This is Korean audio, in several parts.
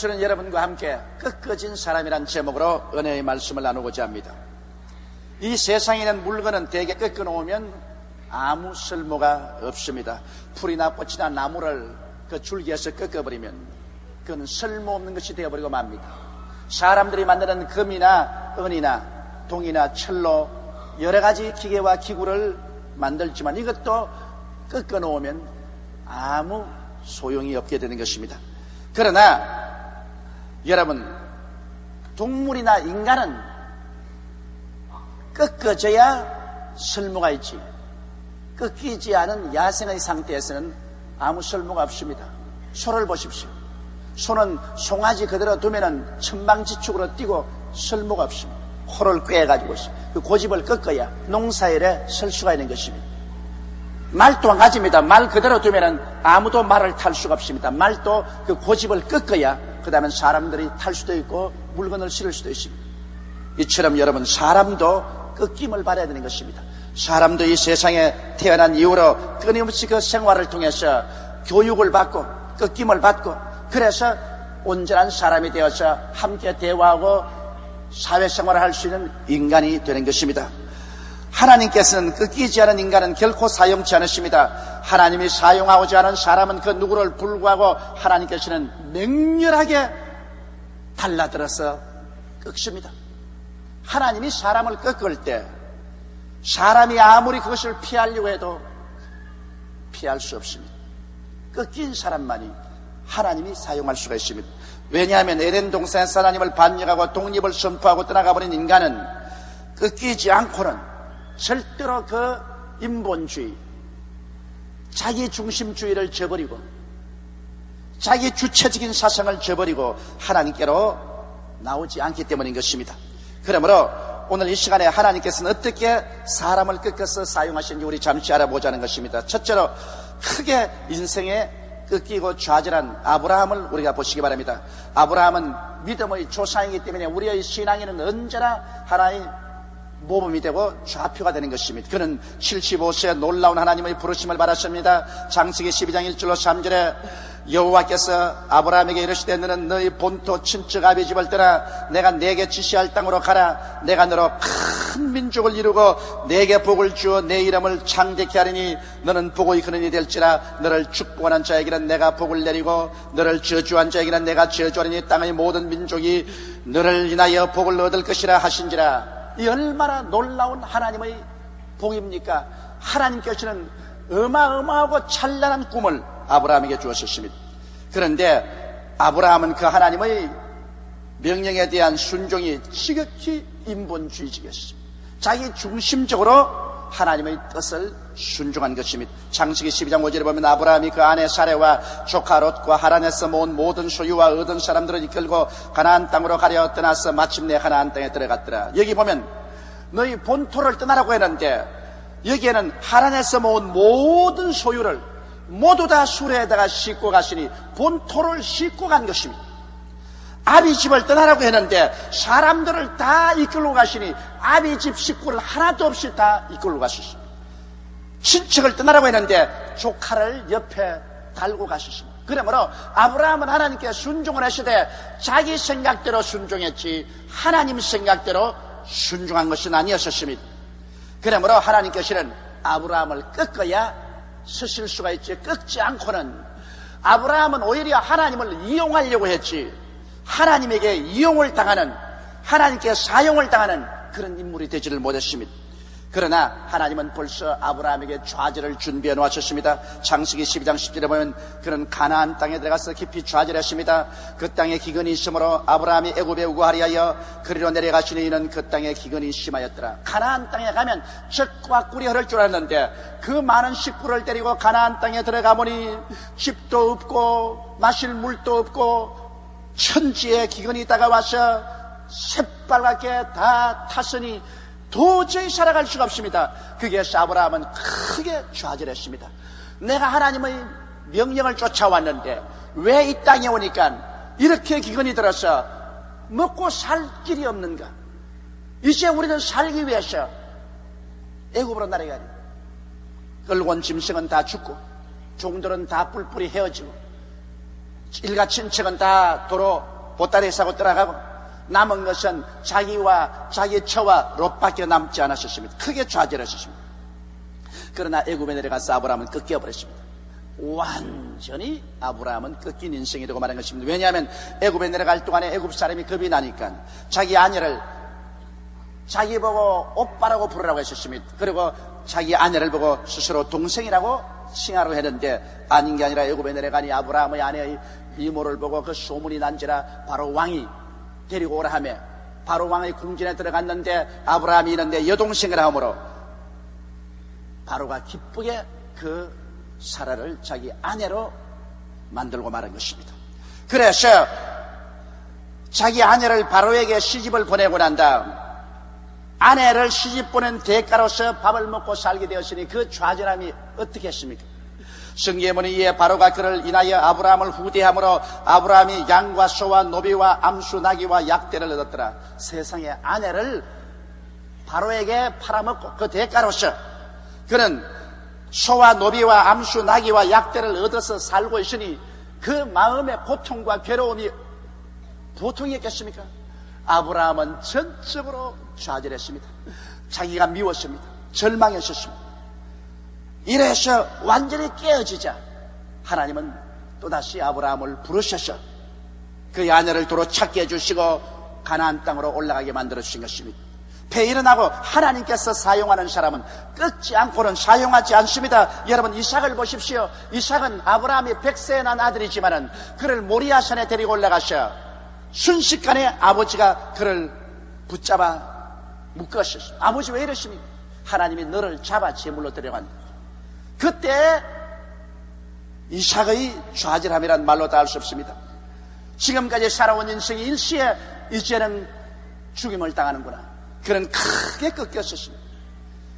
저는 여러분과 함께 꺾어진 사람이란 제목으로 은혜의 말씀을 나누고자 합니다. 이 세상에 있는 물건은 대개 꺾어 놓으면 아무 쓸모가 없습니다. 풀이나 꽃이나 나무를 그 줄기에서 꺾어버리면 그건 쓸모없는 것이 되어버리고 맙니다. 사람들이 만드는 금이나 은이나 동이나 철로 여러 가지 기계와 기구를 만들지만 이것도 꺾어 놓으면 아무 소용이 없게 되는 것입니다. 그러나 여러분 동물이나 인간은 꺾어져야 쓸모가 있지 꺾이지 않은 야생의 상태에서는 아무 쓸모가 없습니다. 소를 보십시오. 소는 송아지 그대로 두면은 천방지축으로 뛰고 쓸모가 없습니다. 코를 꿰가지고 그 고집을 꺾어야 농사일에 설 수가 있는 것입니다. 말 또한 가집니다. 말 그대로 두면은 아무도 말을 탈 수가 없습니다. 말도 그 고집을 꺾어야 그 다음에 사람들이 탈 수도 있고 물건을 실을 수도 있습니다. 이처럼 여러분 사람도 꺾임을 받아야 되는 것입니다. 사람도 이 세상에 태어난 이후로 끊임없이 그 생활을 통해서 교육을 받고 꺾임을 받고 그래서 온전한 사람이 되어서 함께 대화하고 사회생활을 할 수 있는 인간이 되는 것입니다. 하나님께서는 꺾이지 않은 인간은 결코 사용치 않으십니다. 하나님이 사용하고자 하는 사람은 그 누구를 불구하고 하나님께서는 맹렬하게 달라들어서 꺾습니다. 하나님이 사람을 꺾을 때 사람이 아무리 그것을 피하려고 해도 피할 수 없습니다. 꺾인 사람만이 하나님이 사용할 수가 있습니다. 왜냐하면 에덴 동산에서 하나님을 반역하고 독립을 선포하고 떠나가 버린 인간은 꺾이지 않고는 절대로 그 인본주의, 자기 중심주의를 저버리고 자기 주체적인 사상을 저버리고 하나님께로 나오지 않기 때문인 것입니다. 그러므로 오늘 이 시간에 하나님께서는 어떻게 사람을 꺾어서 사용하시는지 우리 잠시 알아보자는 것입니다. 첫째로 크게 인생에 꺾이고 좌절한 아브라함을 우리가 보시기 바랍니다. 아브라함은 믿음의 조상이기 때문에 우리의 신앙에는 언제나 하나의 모범이 되고 좌표가 되는 것입니다. 그는 75세 놀라운 하나님의 부르심을 받았습니다. 장세기 12장 1절로 3절에 여호와께서 아브라함에게 이르시되 너는 너희 본토 친척 아비 집을 떠나 내가 내게 지시할 땅으로 가라 내가 너로 큰 민족을 이루고 내게 복을 주어 내 이름을 창대케 하리니 너는 복의 근원이 될지라 너를 축복하는 자에게는 내가 복을 내리고 너를 저주한 자에게는 내가 저주하리니 땅의 모든 민족이 너를 인하여 복을 얻을 것이라 하신지라 이 얼마나 놀라운 하나님의 복입니까? 하나님께서는 어마어마하고 찬란한 꿈을 아브라함에게 주었습니다. 그런데 아브라함은 그 하나님의 명령에 대한 순종이 지극히 인본주의적이었습니다. 자기 중심적으로 하나님의 뜻을 순종한 것입니다. 장세기 12장 5절에 보면 아브라함이 그 아내 사례와 조카 롯과 하란에서 모은 모든 소유와 얻은 사람들을 이끌고 가나안 땅으로 가려 떠나서 마침내 가나안 땅에 들어갔더라. 여기 보면 너희 본토를 떠나라고 했는데 여기에는 하란에서 모은 모든 소유를 모두 다 수레에다가 싣고 가시니 본토를 싣고 간 것입니다. 아비 집을 떠나라고 했는데 사람들을 다 이끌고 가시니 아비 집 식구를 하나도 없이 다 이끌고 가셨습니다. 친척을 떠나라고 했는데 조카를 옆에 달고 가셨습니다. 그러므로 아브라함은 하나님께 순종을 하시되 자기 생각대로 순종했지 하나님 생각대로 순종한 것은 아니었습니다. 그러므로 하나님께서는 아브라함을 꺾어야 서실 수가 있지 꺾지 않고는 아브라함은 오히려 하나님을 이용하려고 했지 하나님에게 이용을 당하는 하나님께 사용을 당하는 그런 인물이 되지를 못했습니다. 그러나 하나님은 벌써 아브라함에게 좌절을 준비해 놓으셨습니다. 장세기 12장 10절에 보면 그는 가나안 땅에 들어가서 깊이 좌절했습니다. 그 땅에 기근이 있으므로 아브라함이 애굽에 우고하리하여 그리로 내려가시니 이는 그 땅에 기근이 심하였더라. 가나안 땅에 가면 젖과 꿀이 흐를 줄 알았는데 그 많은 식구를 데리고 가나안 땅에 들어가 보니 집도 없고 마실 물도 없고 천지에 기근이 다가와서 새빨갛게 다 탔으니 도저히 살아갈 수가 없습니다. 그게 아브라함은 크게 좌절했습니다. 내가 하나님의 명령을 쫓아왔는데 왜 이 땅에 오니까 이렇게 기근이 들어서 먹고 살 길이 없는가? 이제 우리는 살기 위해서 애굽으로 날아가니 끌고 온 짐승은 다 죽고 종들은 다 뿔뿔이 헤어지고 일가 친척은 다 도로 보따리 사고 떠나가고 남은 것은 자기와 자기 처와 롯밖에 남지 않았었습니다. 크게 좌절하셨습니다. 그러나 애굽에 내려가서 아브라함은 꺾여버렸습니다. 완전히 아브라함은 꺾인 인생이 되고 말한 것입니다. 왜냐하면 애굽에 내려갈 동안에 애굽 사람이 겁이 나니까 자기 아내를 자기 보고 오빠라고 부르라고 했었습니다. 그리고 자기 아내를 보고 스스로 동생이라고 칭하라고 했는데 아닌 게 아니라 애굽에 내려가니 아브라함의 아내의 이모를 보고 그 소문이 난지라 바로 왕이 데리고 오라 하며 바로 왕의 궁전에 들어갔는데 아브라함이 있는데 여동생을 하므로 바로가 기쁘게 그 사라를 자기 아내로 만들고 말한 것입니다. 그래서 자기 아내를 바로에게 시집을 보내고 난 다음 아내를 시집 보낸 대가로서 밥을 먹고 살게 되었으니 그 좌절함이 어떻게 했습니까? 성계문이 이에 바로가 그를 인하여 아브라함을 후대함으로 아브라함이 양과 소와 노비와 암수 나귀와 약대를 얻었더라. 세상의 아내를 바로에게 팔아먹고 그 대가로서 그는 소와 노비와 암수 나귀와 약대를 얻어서 살고 있으니 그 마음의 고통과 괴로움이 보통이었겠습니까? 아브라함은 전적으로 좌절했습니다. 자기가 미웠습니다. 절망했었습니다. 이래서 완전히 깨어지자 하나님은 또다시 아브라함을 부르셔서 그 아내를 도로 찾게 해주시고 가나안 땅으로 올라가게 만들어 주신 것입니다. 배 일어나고 하나님께서 사용하는 사람은 끊지 않고는 사용하지 않습니다. 여러분 이삭을 보십시오. 이삭은 아브라함이 백세에 난 아들이지만은 그를 모리아산에 데리고 올라가셔 순식간에 아버지가 그를 붙잡아 묶었어요. 아버지 왜 이러십니까? 하나님이 너를 잡아 제물로 데려간다. 그때 이삭의 좌절함이란 말로 다 할 수 없습니다. 지금까지 살아온 인생이 일시에 이제는 죽임을 당하는구나. 그는 크게 꺾였었습니다.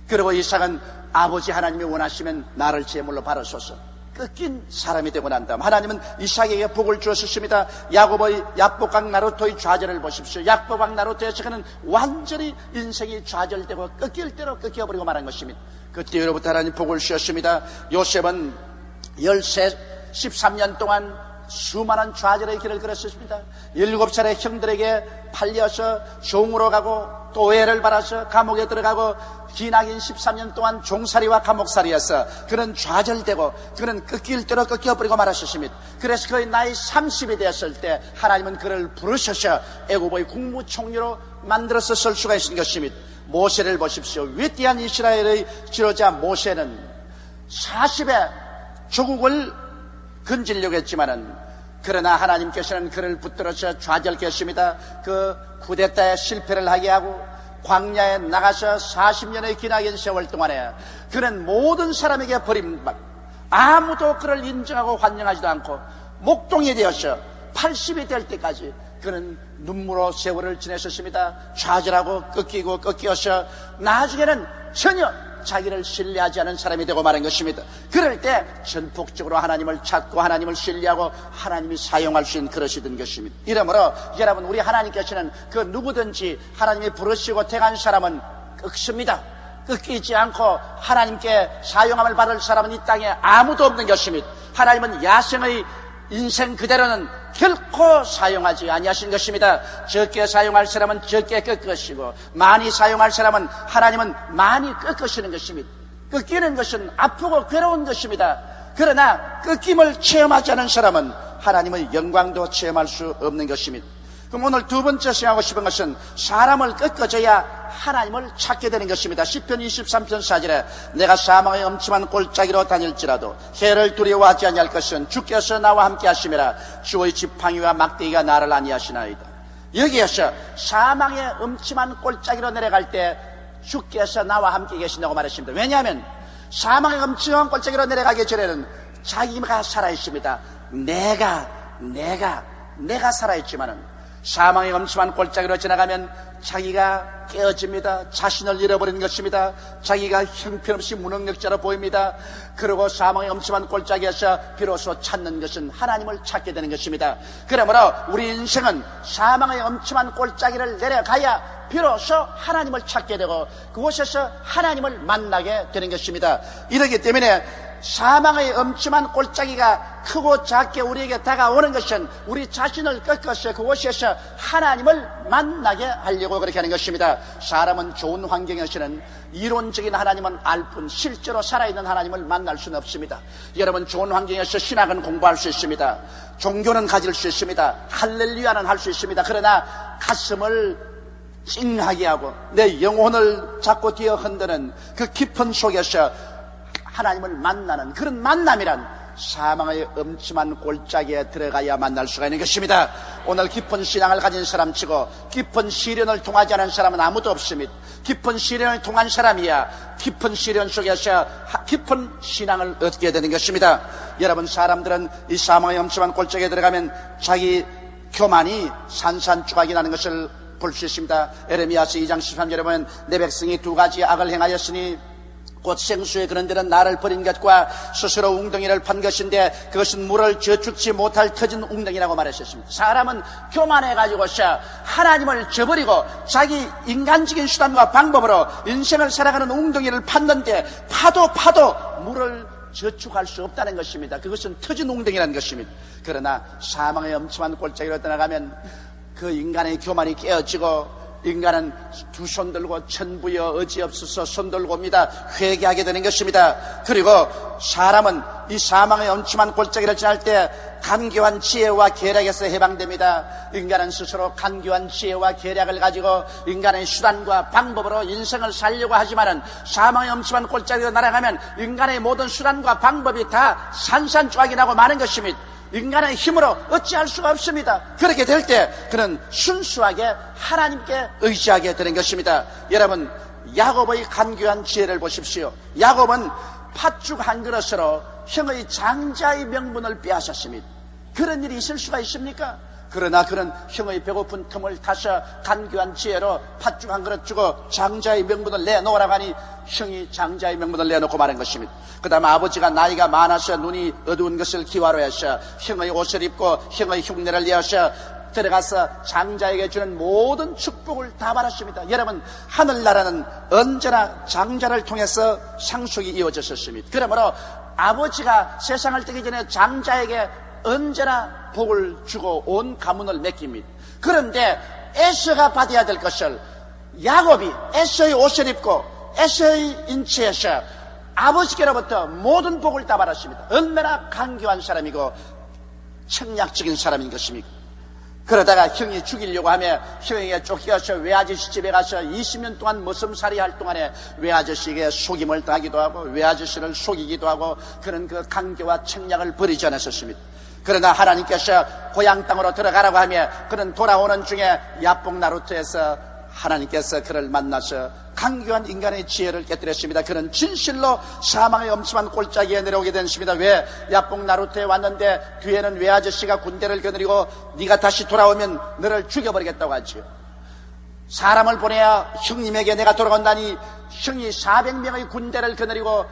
그리고 이삭은 아버지 하나님이 원하시면 나를 제물로 바라소서. 꺾인 사람이 되고 난 다음 하나님은 이삭에게 복을 주었습니다. 야곱의 약복강 나루토의 좌절을 보십시오. 약복강 나루토에서 그는 완전히 인생이 좌절되고 꺾일 대로 꺾여버리고 말한 것입니다. 그때로부터 하나님 복을 주셨습니다. 요셉은 13, 13년 동안 수많은 좌절의 길을 걸었습니다. 7살의 형들에게 팔려서 종으로 가고 또 오해를 받아서 감옥에 들어가고 기나긴 13년 동안 종살이와 감옥살이였어. 그는 좌절되고 그는 꺾일 대로 꺾여버리고 말하셨습니다. 그래서 그의 나이 30이 되었을 때 하나님은 그를 부르셔서 애굽의 국무총리로 만들어서 쓸 수가 있는 것입니다. 모세를 보십시오. 위대한 이스라엘의 지도자 모세는 40에 조국을 건질려고 했지만은 그러나 하나님께서는 그를 붙들어서 좌절케 했습니다. 그 쿠데타에 실패를 하게 하고 광야에 나가서 40년의 기나긴 세월 동안에 그는 모든 사람에게 버림받 아무도 그를 인정하고 환영하지도 않고 목동이 되어서 80이 될 때까지 그는 눈물로 세월을 지냈었습니다. 좌절하고 꺾이고 꺾여서 나중에는 전혀 자기를 신뢰하지 않은 사람이 되고 말한 것입니다. 그럴 때 전폭적으로 하나님을 찾고 하나님을 신뢰하고 하나님이 사용할 수 있는 된 것입니다. 이러므로 여러분 우리 하나님께서는 그 누구든지 하나님이 부르시고 택한 사람은 꺾습니다. 꺾이지 않고 하나님께 사용함을 받을 사람은 이 땅에 아무도 없는 것입니다. 하나님은 야생의 인생 그대로는 결코 사용하지 아니하신 것입니다. 적게 사용할 사람은 적게 꺾으시고 많이 사용할 사람은 하나님은 많이 꺾으시는 것입니다. 꺾이는 것은 아프고 괴로운 것입니다. 그러나 꺾임을 체험하지 않은 사람은 하나님의 영광도 체험할 수 없는 것입니다. 그럼 오늘 두 번째 생각하고 싶은 것은 사람을 꺾어줘야 하나님을 찾게 되는 것입니다. 10편 23편 4절에 내가 사망의 엄침한 골짜기로 다닐지라도 해를 두려워하지 아니할 것은 주께서 나와 함께 하심이라 주의 지팡이와 막대기가 나를 아니하시나이다. 여기에서 사망의 엄침한 골짜기로 내려갈 때 주께서 나와 함께 계신다고 말했습니다. 왜냐하면 사망의 엄침한 골짜기로 내려가기 전에는 자기가 살아있습니다. 내가, 내가, 내가 살아있지만은 사망의 엄침한 골짜기로 지나가면 자기가 깨어집니다. 자신을 잃어버리는 것입니다. 자기가 형편없이 무능력자로 보입니다. 그리고 사망의 엄침한 골짜기에서 비로소 찾는 것은 하나님을 찾게 되는 것입니다. 그러므로 우리 인생은 사망의 엄침한 골짜기를 내려가야 비로소 하나님을 찾게 되고 그곳에서 하나님을 만나게 되는 것입니다. 이러기 때문에 사망의 엄침한 골짜기가 크고 작게 우리에게 다가오는 것은 우리 자신을 꺾어서 그곳에서 하나님을 만나게 하려고 그렇게 하는 것입니다. 사람은 좋은 환경에서는 이론적인 하나님은 알 뿐 실제로 살아있는 하나님을 만날 수는 없습니다. 여러분 좋은 환경에서 신학은 공부할 수 있습니다. 종교는 가질 수 있습니다. 할렐루야는 할 수 있습니다. 그러나 가슴을 찡하게 하고 내 영혼을 자꾸 뒤어 흔드는 그 깊은 속에서 하나님을 만나는 그런 만남이란 사망의 엄침한 골짜기에 들어가야 만날 수가 있는 것입니다. 오늘 깊은 신앙을 가진 사람치고 깊은 시련을 통하지 않은 사람은 아무도 없습니다. 깊은 시련을 통한 사람이야 깊은 시련 속에서 깊은 신앙을 얻게 되는 것입니다. 여러분 사람들은 이 사망의 엄침한 골짜기에 들어가면 자기 교만이 산산조각이 나는 것을 볼 수 있습니다. 에레미야서 2장 13절에 보면 내 백성이 두 가지 악을 행하였으니 곧 생수에 그런 데는 나를 버린 것과 스스로 웅덩이를 판 것인데 그것은 물을 저축지 못할 터진 웅덩이라고 말하셨습니다. 사람은 교만해가지고서 하나님을 저버리고 자기 인간적인 수단과 방법으로 인생을 살아가는 웅덩이를 팠는데 파도 파도 물을 저축할 수 없다는 것입니다. 그것은 터진 웅덩이라는 것입니다. 그러나 사망의 엄청한 골짜기로 떠나가면 그 인간의 교만이 깨어지고 인간은 두 손 들고 천부여 어지없어서 손 들고 옵니다. 회개하게 되는 것입니다. 그리고 사람은 이 사망의 엄침한 골짜기를 지날 때 간교한 지혜와 계략에서 해방됩니다. 인간은 스스로 간교한 지혜와 계략을 가지고 인간의 수단과 방법으로 인생을 살려고 하지만은 사망의 엄침한 골짜기로 날아가면 인간의 모든 수단과 방법이 다 산산조각이 나고 마는 것입니다. 인간의 힘으로 어찌할 수가 없습니다. 그렇게 될 때 그는 순수하게 하나님께 의지하게 되는 것입니다. 여러분 야곱의 간교한 지혜를 보십시오. 야곱은 팥죽 한 그릇으로 형의 장자의 명분을 빼앗았습니다. 그런 일이 있을 수가 있습니까? 그러나 그는 형의 배고픈 틈을 타서 간교한 지혜로 팥죽 한 그릇 주고 장자의 명분을 내놓으라고 하니 형이 장자의 명분을 내놓고 말한 것입니다. 그 다음 아버지가 나이가 많아서 눈이 어두운 것을 기화로 해서 형의 옷을 입고 형의 흉내를 내어서 들어가서 장자에게 주는 모든 축복을 다 받았습니다. 여러분, 하늘나라는 언제나 장자를 통해서 상속이 이어졌었습니다. 그러므로 아버지가 세상을 뜨기 전에 장자에게 언제나 복을 주고 온 가문을 맡깁니다. 그런데 에서가 받아야 될 것을 야곱이 에서의 옷을 입고 에서의 인치에서 아버지께로부터 모든 복을 다 받았습니다. 얼마나 간교한 사람이고 청약적인 사람인 것입니까? 그러다가 형이 죽이려고 하며 형에게 쫓겨서 외아저씨 집에 가서 20년 동안 머슴살이 할 동안에 외아저씨에게 속임을 당하기도 하고 외아저씨를 속이기도 하고 그런 그 강교와 청약을 버리지 않았었습니다. 그러나 하나님께서 고향 땅으로 들어가라고 하며 그는 돌아오는 중에 야뽕 나루트에서 하나님께서 그를 만나서 강교한 인간의 지혜를 깨뜨렸습니다. 그는 진실로 사망의 엄침한 골짜기에 내려오게 됐습니다. 왜? 야뽕 나루트에 왔는데 뒤에는 외아저씨가 군대를 거느리고 네가 다시 돌아오면 너를 죽여버리겠다고 하지요. 사람을 보내야 형님에게 내가 돌아간다니 형이 400명의 군대를 거느리고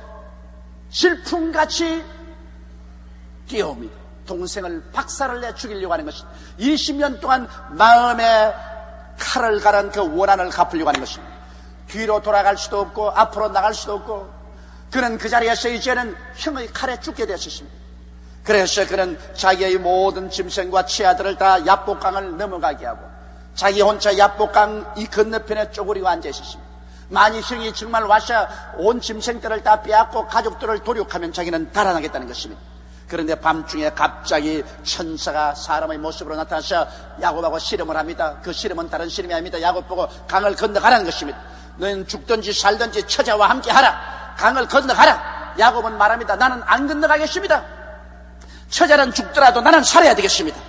질풍같이 뛰어옵니다. 동생을 박살을 내 죽이려고 하는 것입니다. 20년 동안 마음에 칼을 가른 그 원한을 갚으려고 하는 것입니다. 뒤로 돌아갈 수도 없고 앞으로 나갈 수도 없고 그는 그 자리에서 이제는 형의 칼에 죽게 되었습니다. 그래서 그는 자기의 모든 짐승과 치아들을 다 야복강을 넘어가게 하고 자기 혼자 야복강 이 건너편에 쪼그리고 앉아 있었습니다. 만일 형이 정말 와서 온 짐승들을 다 빼앗고 가족들을 도륙하면 자기는 달아나겠다는 것입니다. 그런데 밤중에 갑자기 천사가 사람의 모습으로 나타나서 야곱하고 씨름을 합니다. 그 씨름은 다른 씨름이 아닙니다. 야곱 보고 강을 건너가라는 것입니다. 너는 죽든지 살든지 처자와 함께 하라. 강을 건너가라. 야곱은 말합니다. 나는 안 건너가겠습니다. 처자는 죽더라도 나는 살아야 되겠습니다.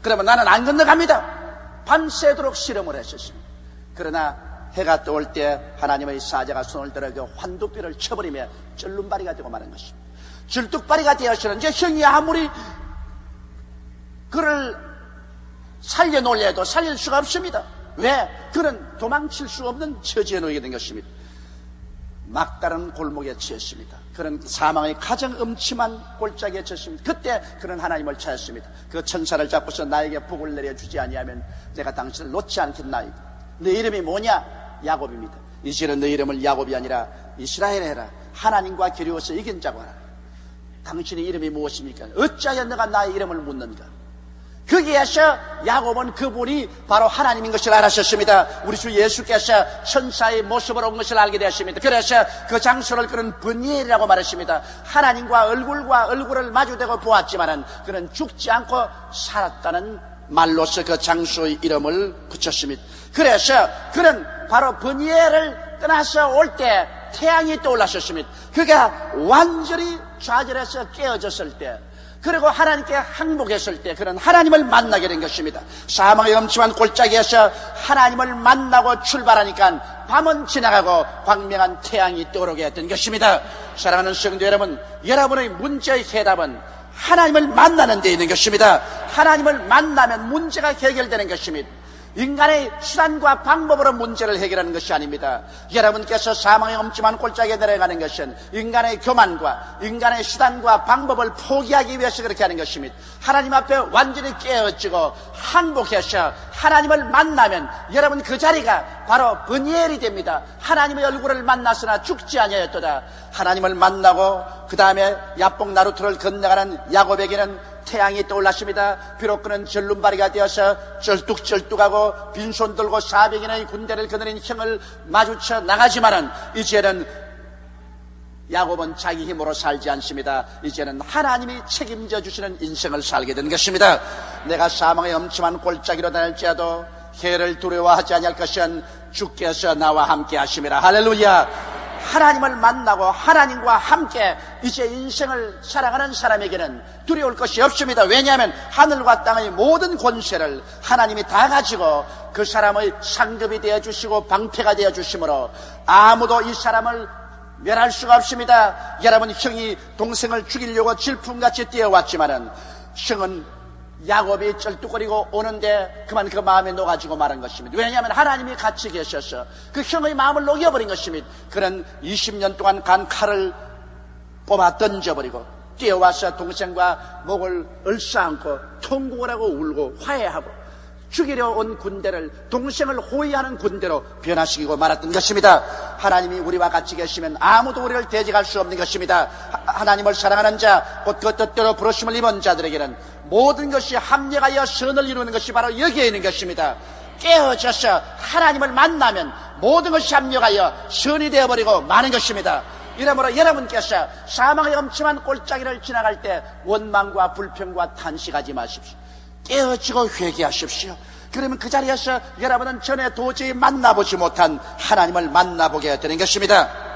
그러면 나는 안 건너갑니다. 밤새도록 씨름을 했었습니다. 그러나 해가 떠올 때 하나님의 사자가 손을 들어 그 환두뼈를 쳐버리며 쩔름바리가 되고 마는 것입니다. 줄뚝바리가 되었으는 이제 형이 아무리 그를 살려놓으려도 살릴 수가 없습니다. 왜? 그는 도망칠 수 없는 처지에 놓이게 된 것입니다. 막다른 골목에 치였습니다. 그는 사망의 가장 음침한 골짜기에 쳤습니다. 그때 그는 하나님을 찾았습니다. 그 천사를 잡고서 나에게 복을 내려주지 아니하면 내가 당신을 놓지 않겠나이다. 내 이름이 뭐냐? 야곱입니다. 이제는 내 이름을 야곱이 아니라 이스라엘 해라. 하나님과 기리워서 이긴 자고 하라. 당신의 이름이 무엇입니까? 어찌하여 너가 나의 이름을 묻는가? 거기에서 야곱은 그분이 바로 하나님인 것을 알았었습니다. 우리 주 예수께서 천사의 모습으로 온 것을 알게 되었습니다. 그래서 그 장소를 그는 분이엘이라고 말했습니다. 하나님과 얼굴과 얼굴을 마주대고 보았지만은 그는 죽지 않고 살았다는 말로서 그 장소의 이름을 붙였습니다. 그래서 그는 바로 분이엘을 떠나서 올 때 태양이 떠올랐었습니다. 그가 완전히 좌절해서 깨어졌을 때 그리고 하나님께 항복했을 때 그는 하나님을 만나게 된 것입니다. 사망의 엄침한 골짜기에서 하나님을 만나고 출발하니까 밤은 지나가고 광명한 태양이 떠오르게 된 것입니다. 사랑하는 성도 여러분, 여러분의 문제의 해답은 하나님을 만나는 데 있는 것입니다. 하나님을 만나면 문제가 해결되는 것입니다. 인간의 수단과 방법으로 문제를 해결하는 것이 아닙니다. 여러분께서 사망의 엄침한 골짜기에 내려가는 것은 인간의 교만과 인간의 수단과 방법을 포기하기 위해서 그렇게 하는 것입니다. 하나님 앞에 완전히 깨어지고 항복해서 하나님을 만나면 여러분 그 자리가 바로 번니엘이 됩니다. 하나님의 얼굴을 만났으나 죽지 아니하였도다. 하나님을 만나고 그 다음에 야복 나루트를 건너가는 야곱에게는 태양이 떠올랐습니다. 비록 그는 절름발이가 되어서 쩔뚝쩔뚝하고 빈손 들고 400인의 군대를 거느린 형을 마주쳐 나가지만은 이제는 야곱은 자기 힘으로 살지 않습니다. 이제는 하나님이 책임져 주시는 인생을 살게 된 것입니다. 내가 사망의 엄침한 골짜기로 다닐지라도 해를 두려워하지 아니할 것은 주께서 나와 함께 하심이라. 할렐루야. 하나님을 만나고 하나님과 함께 이제 인생을 살아가는 사람에게는 두려울 것이 없습니다. 왜냐하면 하늘과 땅의 모든 권세를 하나님이 다 가지고 그 사람의 상급이 되어 주시고 방패가 되어 주시므로 아무도 이 사람을 멸할 수가 없습니다. 여러분 형이 동생을 죽이려고 질풍같이 뛰어왔지만은 형은 야곱이 쩔뚝거리고 오는데 그만 그 마음에 녹아지고 말한 것입니다. 왜냐하면 하나님이 같이 계셔서 그 형의 마음을 녹여버린 것입니다. 그는 20년 동안 간 칼을 뽑아 던져버리고 뛰어와서 동생과 목을 얼싸안고 통곡을 하고 울고 화해하고 죽이려 온 군대를 동생을 호위하는 군대로 변화시키고 말았던 것입니다. 하나님이 우리와 같이 계시면 아무도 우리를 대적할 수 없는 것입니다. 하나님을 사랑하는 자, 곧 그 뜻대로 부르심을 입은 자들에게는 모든 것이 합력하여 선을 이루는 것이 바로 여기에 있는 것입니다. 깨어져서 하나님을 만나면 모든 것이 합력하여 선이 되어버리고 마는 것입니다. 이러므로 여러분께서 사망의 엄침한 골짜기를 지나갈 때 원망과 불평과 탄식하지 마십시오. 깨어지고 회개하십시오. 그러면 그 자리에서 여러분은 전에 도저히 만나보지 못한 하나님을 만나보게 되는 것입니다.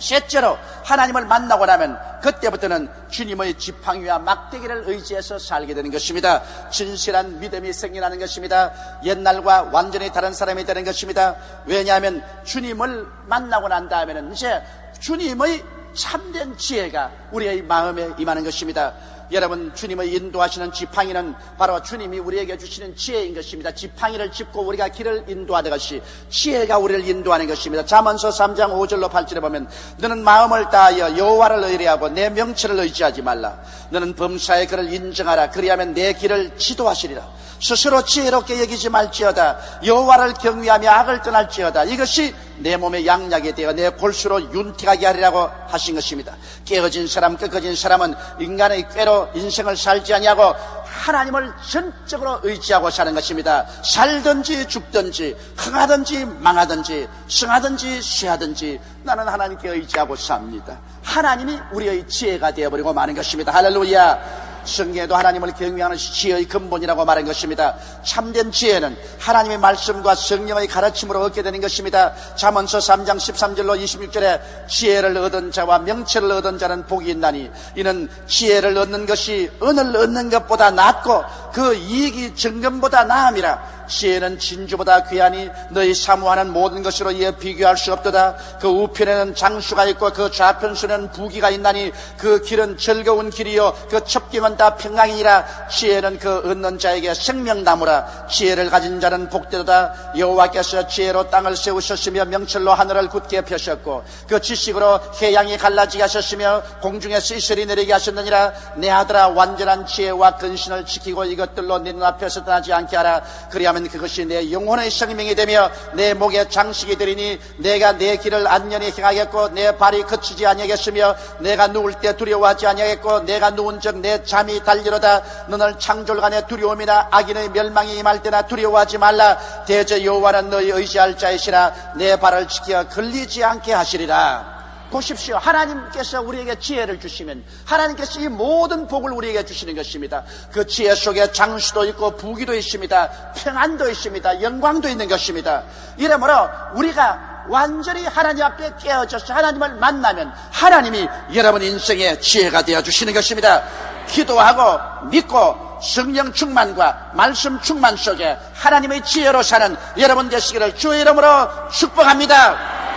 셋째로 하나님을 만나고 나면 그때부터는 주님의 지팡이와 막대기를 의지해서 살게 되는 것입니다. 진실한 믿음이 생겨나는 것입니다. 옛날과 완전히 다른 사람이 되는 것입니다. 왜냐하면 주님을 만나고 난 다음에는 이제 주님의 참된 지혜가 우리의 마음에 임하는 것입니다. 여러분 주님의 인도하시는 지팡이는 바로 주님이 우리에게 주시는 지혜인 것입니다. 지팡이를 짚고 우리가 길을 인도하듯이 지혜가 우리를 인도하는 것입니다. 잠언서 3장 5절로 8절에 보면 너는 마음을 다하여 여호와를 의뢰하고 내 명체를 의지하지 말라. 너는 범사의 그를 인정하라. 그리하면 내 길을 지도하시리라. 스스로 지혜롭게 여기지 말지어다. 여호와를 경외하며 악을 떠날지어다. 이것이 내 몸의 양약이 되어 내 골수로 윤택하게 하리라고 하신 것입니다. 깨어진 사람, 꺾어진 사람은 인간의 꾀로 인생을 살지 아니하고 하나님을 전적으로 의지하고 사는 것입니다. 살든지 죽든지 흥하든지 망하든지 승하든지 쉬하든지 나는 하나님께 의지하고 삽니다. 하나님이 우리의 지혜가 되어버리고 마는 것입니다. 할렐루야. 성경에도 하나님을 경외하는 지혜의 근본이라고 말한 것입니다. 참된 지혜는 하나님의 말씀과 성령의 가르침으로 얻게 되는 것입니다. 잠언서 3장 13절로 26절에 지혜를 얻은 자와 명체를 얻은 자는 복이 있나니 이는 지혜를 얻는 것이 은을 얻는 것보다 낫고 그 이익이 정금보다 나음이라 지혜는 진주보다 귀하니 너희 사모하는 모든 것으로 이에 비교할 수 없도다. 그 우편에는 장수가 있고 그 좌편수는 부기가 있나니 그 길은 즐거운 길이요 그 첩경은 다 평강이니라. 지혜는 그 얻는 자에게 생명나무라. 지혜를 가진 자는 복되도다. 여호와께서 지혜로 땅을 세우셨으며 명철로 하늘을 굳게 펴셨고 그 지식으로 해양이 갈라지게 하셨으며 공중에서 이슬이 내리게 하셨느니라. 내 아들아 완전한 지혜와 근신을 지키고 이것들로 네 눈앞에서 떠나지 않게 하라. 그리하면 왜냐하면 그것이 내 영혼의 생명이 되며 내 목의 장식이 되리니 내가 내 길을 안전히 행하겠고 내 발이 거치지 아니하겠으며 내가 누울 때 두려워하지 아니하겠고 내가 누운즉 내 잠이 달리로다. 너는 창졸간에 두려움이나 악인의 멸망이 임할 때나 두려워하지 말라. 대저 여호와는 너희 의지할 자이시라. 내 발을 지켜 걸리지 않게 하시리라 보십시오. 하나님께서 우리에게 지혜를 주시면 하나님께서 이 모든 복을 우리에게 주시는 것입니다. 그 지혜 속에 장수도 있고 부기도 있습니다. 평안도 있습니다. 영광도 있는 것입니다. 이러므로 우리가 완전히 하나님 앞에 깨어져서 하나님을 만나면 하나님이 여러분 인생의 지혜가 되어 주시는 것입니다. 기도하고 믿고 성령 충만과 말씀 충만 속에 하나님의 지혜로 사는 여러분 되시기를 주의 이름으로 축복합니다.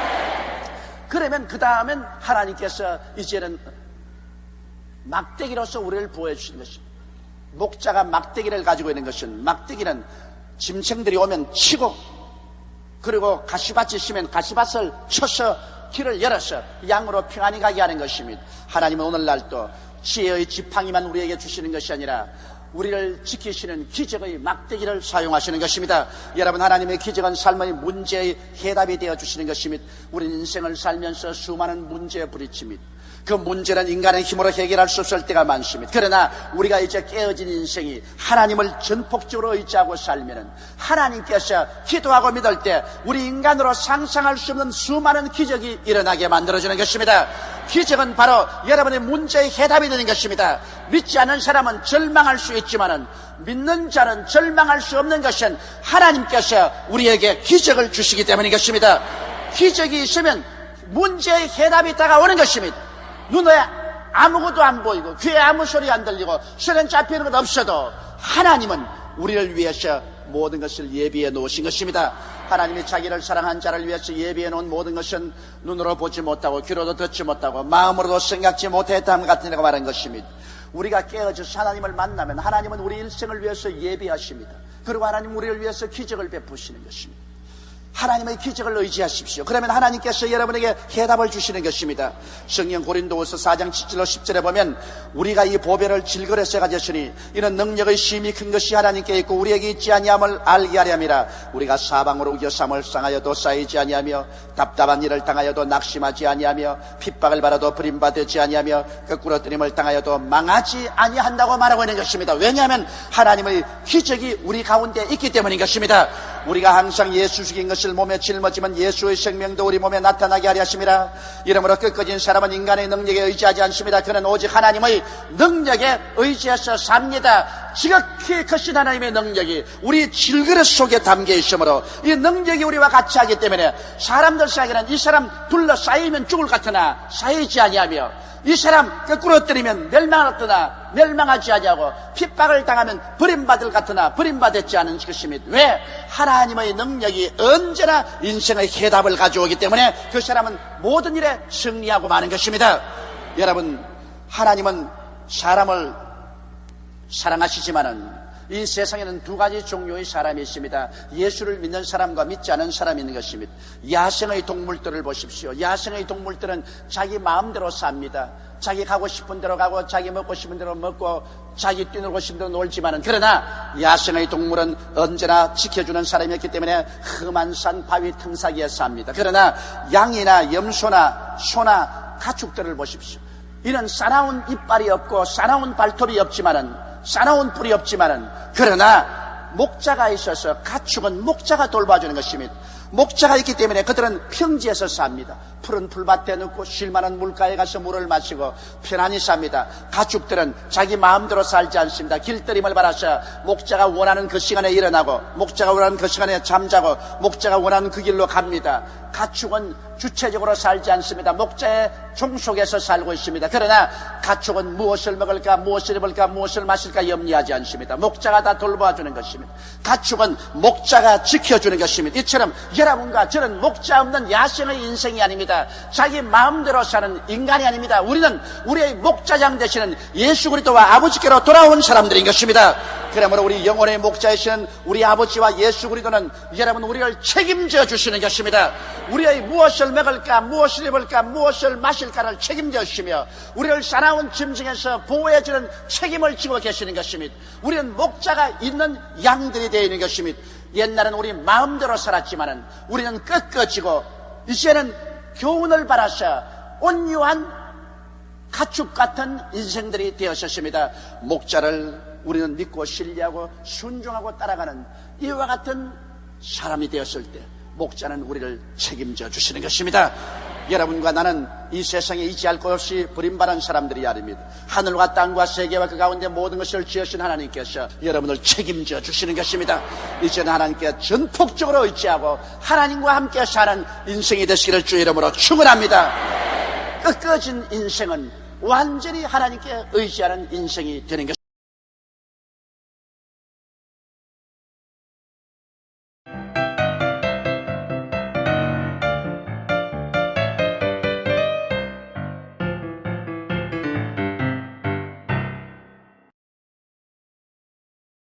그러면 그 다음엔 하나님께서 이제는 막대기로서 우리를 보여주시는 것입니다. 목자가 막대기를 가지고 있는 것은 막대기는 짐승들이 오면 치고 그리고 가시밭이 있으면 가시밭을 쳐서 길을 열어서 양으로 평안히 가게 하는 것입니다. 하나님은 오늘날도 지혜의 지팡이만 우리에게 주시는 것이 아니라 우리를 지키시는 기적의 막대기를 사용하시는 것입니다. 여러분 하나님의 기적은 삶의 문제의 해답이 되어 주시는 것입니다. 우리 인생을 살면서 수많은 문제에 부딪힙니다. 그 문제는 인간의 힘으로 해결할 수 없을 때가 많습니다. 그러나 우리가 이제 깨어진 인생이 하나님을 전폭적으로 의지하고 살면은 하나님께서 기도하고 믿을 때 우리 인간으로 상상할 수 없는 수많은 기적이 일어나게 만들어주는 것입니다. 기적은 바로 여러분의 문제의 해답이 되는 것입니다. 믿지 않는 사람은 절망할 수 있지만은 믿는 자는 절망할 수 없는 것은 하나님께서 우리에게 기적을 주시기 때문인 것입니다. 기적이 있으면 문제의 해답이 다가오는 것입니다. 눈에 아무것도 안 보이고 귀에 아무 소리 안 들리고 손에 잡히는 것 없어도 하나님은 우리를 위해서 모든 것을 예비해 놓으신 것입니다. 하나님이 자기를 사랑한 자를 위해서 예비해 놓은 모든 것은 눈으로 보지 못하고 귀로도 듣지 못하고 마음으로도 생각지 못했다는 같은 이가 말한 것입니다. 우리가 깨어져서 하나님을 만나면 하나님은 우리 일생을 위해서 예비하십니다. 그리고 하나님 우리를 위해서 기적을 베푸시는 것입니다. 하나님의 기적을 의지하십시오. 그러면 하나님께서 여러분에게 해답을 주시는 것입니다. 성령 고린도후서 4장 7절로 10절에 보면 우리가 이 보배를 질거려서 가졌으니 이는 능력의 심이 큰 것이 하나님께 있고 우리에게 있지 아니함을 알게 하렴이라. 우리가 사방으로 우겨 삼을 상하여도 쌓이지 아니하며 답답한 일을 당하여도 낙심하지 아니하며 핍박을 받아도 버림받지 아니하며 거꾸로 뜨림을 당하여도 망하지 아니한다고 말하고 있는 것입니다. 왜냐하면 하나님의 기적이 우리 가운데 있기 때문인 것입니다. 우리가 항상 예수 죽인 것을 몸에 짊어지면 예수의 생명도 우리 몸에 나타나게 하려 하심이라 이러므로 끝까진 사람은 인간의 능력에 의지하지 않습니다. 그는 오직 하나님의 능력에 의지해서 삽니다. 지극히 크신 하나님의 능력이 우리 질그릇 속에 담겨 있으므로 이 능력이 우리와 같이 하기 때문에 사람들 사이에는 이 사람 둘러싸이면 죽을 것 같으나 쌓이지 아니하며 이 사람 거꾸로 때리면 멸망하였더나 멸망하지 아니하고 핍박을 당하면 버림받을 같으나 버림받았지 않은 것입니다. 왜? 하나님의 능력이 언제나 인생의 해답을 가져오기 때문에 그 사람은 모든 일에 승리하고 마는 것입니다. 여러분, 하나님은 사람을 사랑하시지만은 이 세상에는 두 가지 종류의 사람이 있습니다. 예수를 믿는 사람과 믿지 않은 사람이 있는 것입니다. 야생의 동물들을 보십시오. 야생의 동물들은 자기 마음대로 삽니다. 자기 가고 싶은 대로 가고 자기 먹고 싶은 대로 먹고 자기 뛰놀고 싶은 대로 놀지만은 그러나 야생의 동물은 언제나 지켜주는 사람이었기 때문에 험한 산 바위 틈사기에 삽니다. 그러나 양이나 염소나 소나 가축들을 보십시오. 이는 사나운 이빨이 없고 사나운 발톱이 없지만은 싸나운 뿔이 없지만은 그러나 목자가 있어서 가축은 목자가 돌봐주는 것입니다. 목자가 있기 때문에 그들은 평지에서 삽니다. 푸른 풀밭에 넣고 쉴만한 물가에 가서 물을 마시고 편안히 삽니다. 가축들은 자기 마음대로 살지 않습니다. 길들임을 받아서 목자가 원하는 그 시간에 일어나고 목자가 원하는 그 시간에 잠자고 목자가 원하는 그 길로 갑니다. 가축은 주체적으로 살지 않습니다. 목자의 종 속에서 살고 있습니다. 그러나 가축은 무엇을 먹을까, 무엇을 입을까, 무엇을 마실까 염려하지 않습니다. 목자가 다 돌봐주는 것입니다. 가축은 목자가 지켜주는 것입니다. 이처럼 여러분과 저는 목자 없는 야생의 인생이 아닙니다. 자기 마음대로 사는 인간이 아닙니다. 우리는 우리의 목자장 되시는 예수 그리스도와 아버지께로 돌아온 사람들인 것입니다. 그러므로 우리 영혼의 목자이시는 우리 아버지와 예수 그리스도는 여러분 우리를 책임져 주시는 것입니다. 우리의 무엇을 먹을까, 무엇을 입을까, 무엇을 마실까를 책임져 주시며 우리를 사나운 짐승에서 보호해 주는 책임을 지고 계시는 것입니다. 우리는 목자가 있는 양들이 되어 있는 것입니다. 옛날은 우리 마음대로 살았지만은 우리는 꺾어지고 이제는 교훈을 바라셔 온유한 가축 같은 인생들이 되었습니다. 목자를 우리는 믿고 신뢰하고 순종하고 따라가는 이와 같은 사람이 되었을 때 목자는 우리를 책임져 주시는 것입니다. 여러분과 나는 이 세상에 이지할 것 없이 버림받은 사람들이 아닙니다. 하늘과 땅과 세계와 그 가운데 모든 것을 지으신 하나님께서 여러분을 책임져 주시는 것입니다. 이제는 하나님께 전폭적으로 의지하고 하나님과 함께 사는 인생이 되시기를 주 이름으로 축원합니다. 꺾어진 인생은 완전히 하나님께 의지하는 인생이 되는 것.